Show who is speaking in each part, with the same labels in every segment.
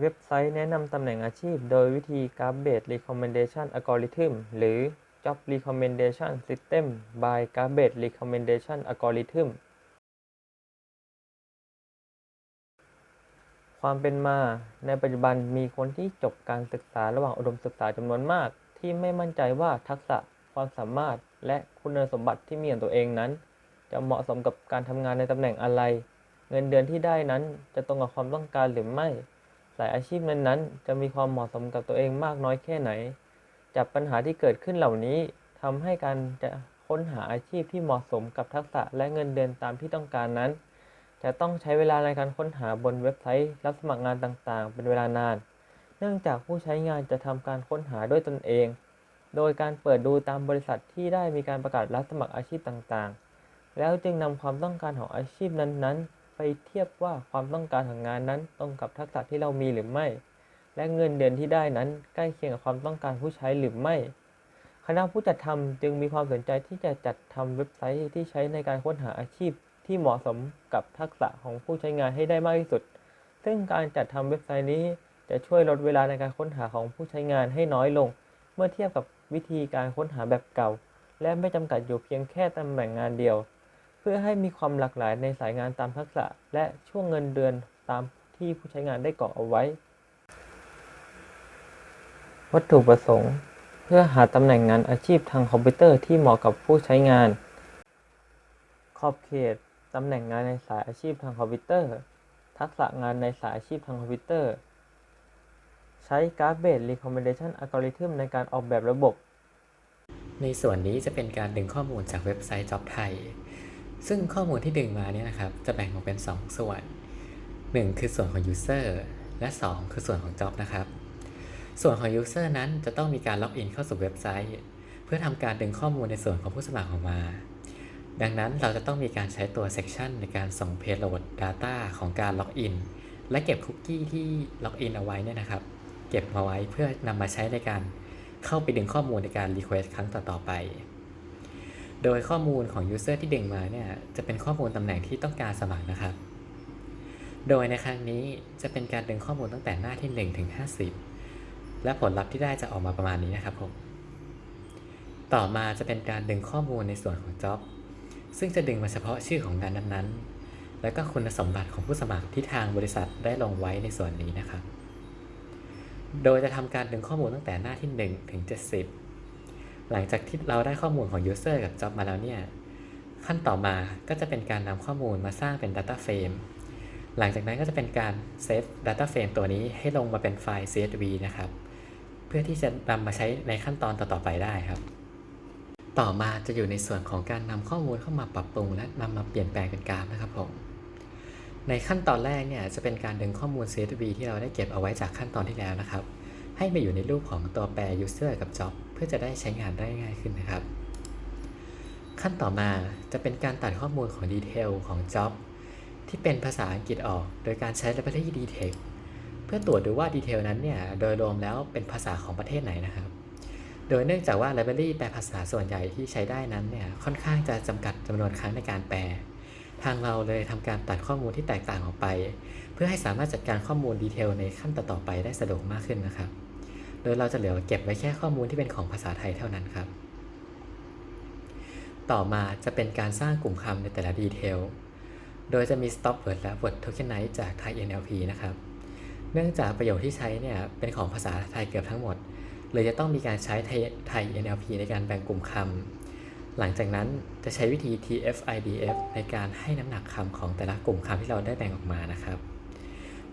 Speaker 1: เว็บไซต์แนะนำตำแหน่งอาชีพ โดยวิธี Garbage Recommendation Algorithm หรือ Job Recommendation System by Garbage Recommendation Algorithm ความเป็นมา ในปัจจุบันมีคนที่จบการศึกษาระหว่างอุดมศึกษาจำนวนมาก ที่ไม่มั่นใจว่าทักษะความสามารถและคุณสมบัติที่มีของตัวเองนั้น จะเหมาะสมกับการทำงานในตำแหน่งอะไร เงินเดือนที่ได้นั้นจะตรงกับความต้องการหรือไม่ สายอาชีพนั้นๆ จะมีความเหมาะสมกับตัวเองมากน้อยแค่ไหน จากปัญหาที่เกิดขึ้นเหล่านี้ทำให้การจะค้นหาอาชีพที่เหมาะสมกับทักษะและเงินเดือนตามที่ต้องการนั้น จะต้องใช้เวลาในการค้นหาบนเว็บไซต์ รับสมัครงานต่างๆ เป็นเวลานาน เนื่องจากผู้ใช้งานจะทำการค้นหาด้วยตนเอง โดยการเปิดดูตามบริษัทที่ได้มีการประกาศรับสมัครอาชีพต่างๆ แล้วจึงนำความต้องการของอาชีพนั้นๆ ไปเทียบว่าความต้องการของงานนั้นตรงกับทักษะที่เรามีหรือไม่ และเงินเดือนที่ได้นั้นใกล้เคียงกับความต้องการผู้ใช้หรือไม่ คณะผู้จัดทำจึงมีความสนใจที่จะจัดทำเว็บไซต์ที่ใช้ในการค้นหาอาชีพที่เหมาะสมกับทักษะของผู้ใช้งานให้ได้มากที่สุด ซึ่งการจัดทำเว็บไซต์นี้จะช่วยลดเวลาในการค้นหาของผู้ใช้งานให้น้อยลง เมื่อเทียบกับวิธีการค้นหาแบบเก่า และไม่จำกัดอยู่เพียงแค่ตำแหน่งงานเดียว เพื่อให้มีความหลากหลายในสายงานตามทักษะ และช่วงเงินเดือนตามที่ผู้ใช้งานได้กรอกเอาไว้ วัตถุประสงค์ เพื่อหาตำแหน่งงานอาชีพทางคอมพิวเตอร์ที่เหมาะกับผู้ใช้งาน ขอบเขตตำแหน่งงานในสายอาชีพทางคอมพิวเตอร์ ทักษะงานในสายอาชีพทางคอมพิวเตอร์ ใช้ Garbage Recommendation Algorithm ในการออกแบบระบบ
Speaker 2: ในส่วนนี้จะเป็นการดึงข้อมูลจากเว็บไซต์ Job ไทย ซึ่งข้อมูลที่ดึงมาเนี่ยนะครับจะแบ่งออกเป็น 2 ส่วน 1 คือส่วนของ User และ 2 คือส่วนของ Job นะครับ ส่วนของ User นั้นจะต้องมีการล็อกอินเข้าสู่เว็บไซต์ เพื่อทำการดึงข้อมูลในส่วนของผู้สมัครออกมา ดังนั้นเราจะต้องมีการใช้ตัว section ในการส่ง payload data ของการล็อกอินและเก็บคุกกี้ที่ล็อกอินเอาไว้เนี่ยนะครับ เก็บมาไว้เพื่อนำมาใช้ในการเข้าไปดึงข้อมูลในการ request ครั้งต่อๆไป โดยข้อมูลของ user ที่ดึงมาเนี่ยจะเป็นข้อมูลตำแหน่งที่ต้องการสมัครนะครับ โดยในครั้งนี้จะเป็นการดึงข้อมูลตั้งแต่หน้าที่ 1 ถึง 50 และผลลัพธ์ที่ได้จะออกมาประมาณนี้นะครับผมต่อมาจะเป็นการดึงข้อมูลในส่วนของ job ซึ่งจะดึงมาเฉพาะชื่อของงานนั้นๆ และก็คุณสมบัติของผู้สมัครที่ทางบริษัทได้ลงไว้ในส่วนนี้นะครับ โดยจะทำการดึงข้อมูลตั้งแต่หน้าที่ 1 ถึง 70 หลังจากที่เราได้ข้อมูลของ User กับ Job มาแล้วเนี่ย ขั้นต่อมาก็จะเป็นการนำข้อมูลมาสร้างเป็น Data Frame หลังจากนั้นก็จะเป็นการเซฟ Data Frame ตัวนี้ให้ลงมาเป็นไฟล์ CSV นะครับ เพื่อที่จะนำมาใช้ในขั้นตอนต่อๆไปได้ครับ ต่อมาจะอยู่ในส่วนของการนำข้อมูลเข้ามาปรับปรุง และนำมาเปลี่ยนแปลงเป็นกราฟนะครับผมในขั้นตอนแรกเนี่ยจะเป็นการดึงข้อมูล CSV ที่เราได้เก็บเอาไว้จากขั้นตอนที่แล้วนะครับ ให้มาอยู่ในรูปของตัวแปร user กับ job พื่อจะได้ใช้งานได้ง่ายขึ้นนะครับ ขั้นต่อมาจะเป็นการตัดข้อมูลของดีเทลของ job ที่เป็นภาษาอังกฤษออก โดยการใช้ library detect เพื่อตรวจดูว่าดีเทลนั้นเนี่ยโดยรวมแล้วเป็นภาษาของประเทศไหนนะครับ โดยเนื่องจากว่า library แปลภาษาส่วนใหญ่ที่ใช้ได้นั้นเนี่ยค่อนข้างจะจำกัดจำนวนครั้งในการแปล ทางเราเลยทำการตัดข้อมูลที่แตกต่างออกไป เพื่อให้สามารถจัดการข้อมูลดีเทลในขั้นต่อๆไปได้สะดวกมากขึ้นนะครับ โดยเราจะเหลือเก็บไว้แค่ข้อมูลที่เป็นของภาษาไทยเท่านั้นครับ ต่อมาจะเป็นการสร้างกลุ่มคำในแต่ละดีเทล โดยจะมี stop word และ word tokenize จากไทย NLP นะครับ เนื่องจากประโยคที่ใช้เนี่ยเป็นของภาษาไทยเกือบทั้งหมด เลยจะต้องมีการใช้ไทยไทย NLP ในการแบ่งกลุ่มคำ หลังจากนั้นจะใช้วิธี TF-IDF ในการให้น้ำหนักคำของแต่ละกลุ่มคำที่เราได้แบ่งออกมานะครับ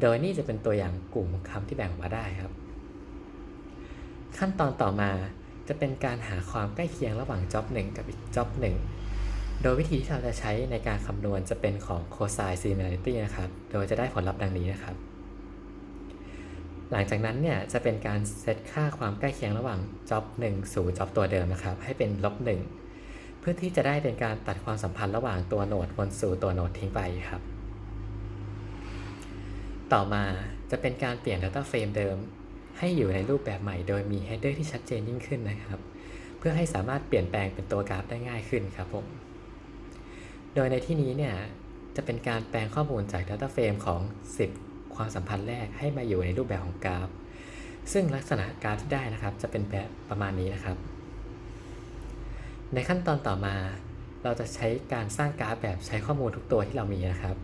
Speaker 2: โดยนี่จะเป็นตัวอย่างกลุ่มคำที่แบ่งออกมาได้ครับ ขั้นตอนต่อมาจะเป็นการหาความใกล้เคียงระหว่าง job 1 กับอีก job 1 โดยวิธีที่เราจะใช้ในการคำนวณจะเป็นของ cosine similarity นะครับ โดยจะได้ผลลัพธ์ดังนี้นะครับ หลังจากนั้นเนี่ยจะเป็นการเซตค่าความใกล้เคียงระหว่าง job 1 สู่ job ตัวเดิมนะครับ ให้เป็นลบ1เพื่อที่จะได้เป็นการตัดความสัมพันธ์ระหว่างตัวโหนดบนสู่ตัวโหนดทิ้งไปครับ ต่อมาจะเป็นการเปลี่ยน Data Frame เดิม ให้อยู่ในรูปแบบใหม่โดยมี header ที่ชัดเจนยิ่งขึ้นนะครับ เพื่อให้สามารถเปลี่ยนแปลงเป็นตัวกราฟได้ง่ายขึ้นครับผมโดยในที่นี้เนี่ยจะเป็นการแปลงข้อมูลจาก Data Frame ของ 10 ความสัมพันธ์แรกให้มาอยู่ในรูปแบบของกราฟ ซึ่งลักษณะกราฟที่ได้นะครับ จะเป็นแบบประมาณนี้นะครับ ในขั้นตอนต่อมา เราจะใช้การสร้างกราฟแบบใช้ข้อมูลทุกตัวที่เรามีนะครับ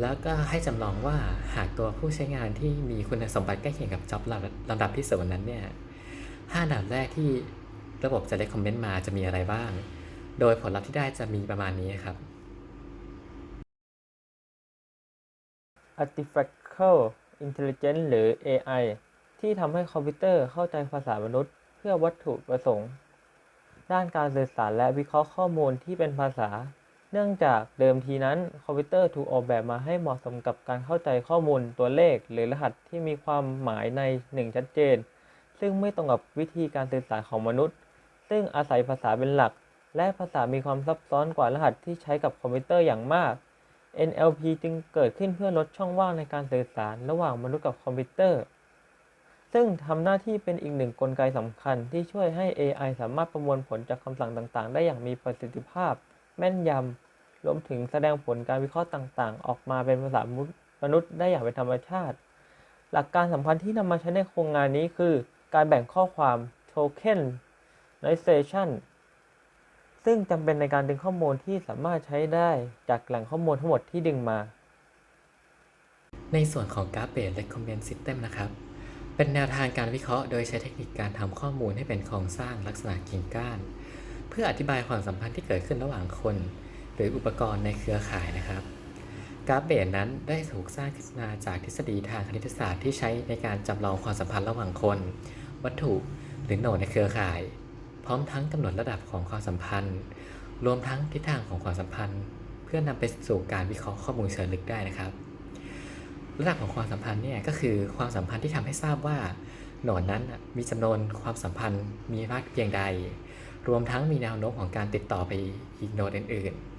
Speaker 2: แล้วก็ให้จำลองว่าหากตัวผู้ใช้งานที่มีคุณสมบัติใกล้เคียงกับจ็อบลำดับที่ศูนย์นั้นเนี่ยห้าอันดับแรกที่ระบบจะได้คอมเมนต์มาจะมีอะไรบ้าง โดยผลลัพธ์ที่ได้จะมีประมาณนี้ครับ
Speaker 1: Artificial Intelligence หรือ AI ที่ทำให้คอมพิวเตอร์เข้าใจภาษามนุษย์ เพื่อวัตถุประสงค์ ด้านการสื่อสารและวิเคราะห์ข้อมูลที่เป็นภาษา เนื่องจากเดิมทีนั้นคอมพิวเตอร์ถูกออกแบบมาให้เหมาะสมกับการเข้าใจข้อมูลตัวเลข หรือรหัสที่มีความหมายในหนึ่งชัดเจน ซึ่งไม่ตรงกับวิธีการสื่อสารของมนุษย์ ซึ่งอาศัยภาษาเป็นหลัก และภาษามีความซับซ้อนกว่ารหัสที่ใช้กับคอมพิวเตอร์อย่างมาก NLP จึงเกิดขึ้นเพื่อลดช่องว่างในการสื่อสารระหว่างมนุษย์กับคอมพิวเตอร์ ซึ่งทำหน้าที่เป็นอีกหนึ่งกลไกสำคัญที่ช่วยให้ AI สามารถประมวลผลจากคำสั่งต่างๆ ได้อย่างมีประสิทธิภาพ แม่นยำ รวมถึงแสดงผลการวิเคราะห์ต่างๆ ออกมาเป็นภาษามนุษย์ได้อย่างเป็นธรรมชาติ หลักการสำคัญที่นำมาใช้ในโครงงานนี้คือ การแบ่งข้อความ tokenization ซึ่งจำเป็นในการดึงข้อมูลที่สามารถใช้ได้จากแหล่งข้อมูลทั้งหมดที่ดึงมา
Speaker 2: ในส่วนของ Graph Based Recommend System นะครับ เป็นแนวทางการวิเคราะห์โดยใช้เทคนิคการทำข้อมูลให้เป็นโครงสร้างลักษณะกิ่งก้าน เพื่ออธิบายความสัมพันธ์ที่เกิดขึ้นระหว่างคน หรืออุปกรณ์ในเครือข่ายนะครับ กราฟเบสนั้นได้ถูกสร้างขึ้นมาจากทฤษฎีทางคณิตศาสตร์ที่ใช้ในการจำลองความสัมพันธ์ระหว่างคน วัตถุหรือโนดในเครือข่าย พร้อมทั้งกำหนดระดับของความสัมพันธ์ รวมทั้งทิศทางของความสัมพันธ์ เพื่อนำไปสู่การวิเคราะห์ข้อมูลเชิงลึกได้นะครับ ระดับของความสัมพันธ์เนี่ยก็คือความสัมพันธ์ที่ทำให้ทราบว่าโหนดนั้นมีจำนวนความสัมพันธ์มีมากเพียงใด รวมทั้งมีแนวโน้มของการติดต่อไปอีกโหนดอื่นๆ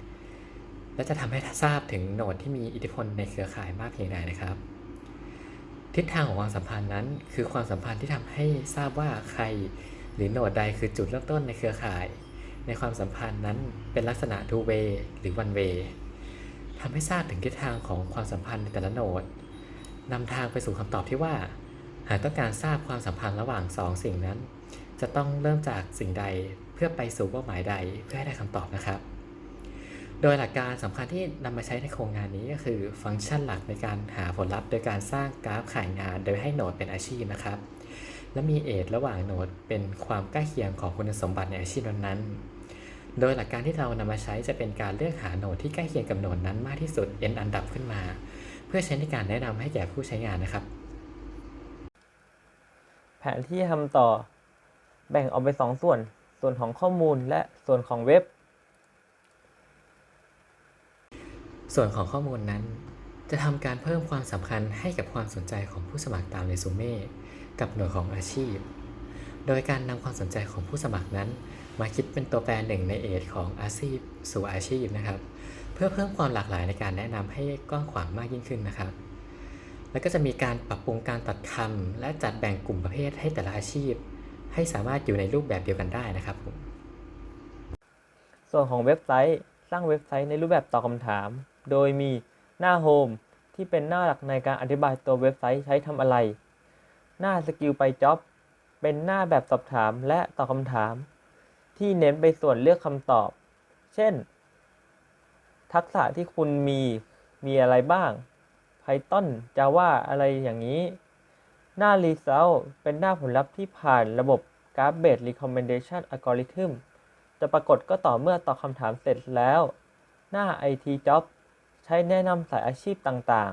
Speaker 2: และจะทำให้ทราบถึงโหนดที่มีอิทธิพลในเครือข่ายมากเพียงใดนะครับ ทิศทางของความสัมพันธ์นั้น คือความสัมพันธ์ที่ทำให้ทราบว่าใคร หรือโหนดใดคือจุดเริ่มต้นในเครือข่าย ในความสัมพันธ์นั้นเป็นลักษณะ two way หรือ one way ทำให้ทราบถึงทิศทางของความสัมพันธ์ในแต่ละโหนดนำทางไปสู่คำตอบที่ว่า หากต้องการทราบความสัมพันธ์ระหว่างสองสิ่งนั้น จะต้องเริ่มจากสิ่งใดเพื่อไปสู่เป้าหมายใดเพื่อให้ได้คำตอบนะครับ โดยหลักการสำคัญที่นำมาใช้ในโครงงานนี้ก็คือฟังก์ชันหลักในการหาผลลัพธ์ โดยการสร้างกราฟขายงาน โดยให้โหนดเป็นอาชีพนะครับ และมีเอจระหว่างโหนดเป็นความใกล้เคียงของคุณสมบัติในอาชีพนั้นๆ โดยหลักการที่เรานำมาใช้จะเป็นการเลือกหาโหนดที่ใกล้เคียงกับโหนดนั้นมากที่สุด n อันดับขึ้นมา เพื่อใช้ในการแนะนำให้แก่ผู้ใช้งานนะครับ
Speaker 1: แผนที่ทำต่อแบ่งออกเป็นสองส่วน ส่วนของข้อมูลและส่วนของเว็บ
Speaker 2: ส่วนของข้อมูลนั้น จะทำการเพิ่มความสำคัญให้กับความสนใจของผู้สมัครตามเรซูเม่กับหน่วยของอาชีพ โดยการนำความสนใจของผู้สมัครนั้น มาคิดเป็นตัวแปรหนึ่งในเอทของอาชีพ สู่อาชีพนะครับ เพื่อเพิ่มความหลากหลายในการแนะนำให้กว้างขวางมากยิ่งขึ้นนะครับ แล้วก็จะมีการปรับปรุงการตัดคำและจัดแบ่งกลุ่มประเภทให้แต่ละอาชีพ ให้สามารถอยู่ในรูปแบบเดียวกันได้นะครับผม
Speaker 1: ส่วนของเว็บไซต์ สร้างเว็บไซต์ในรูปแบบตอบคำถาม โดยมีหน้าโฮมที่เป็นหน้าหลักในการอธิบายตัวเว็บไซต์ใช้ทำอะไร หน้าสกิลไปจ็อบเป็นหน้าแบบสอบถามและตอบคำถาม ที่เน้นไปส่วนเลือกคำตอบ เช่น ทักษะที่คุณมีมีอะไรบ้าง Python Java อะไรอย่างนี้ หน้า Result เป็นหน้าผลลัพธ์ที่ผ่านระบบ Graph Based Recommendation Algorithm จะปรากฏก็ต่อเมื่อตอบคำถามเสร็จแล้ว หน้า IT Job ใช้แนะนำสายอาชีพต่าง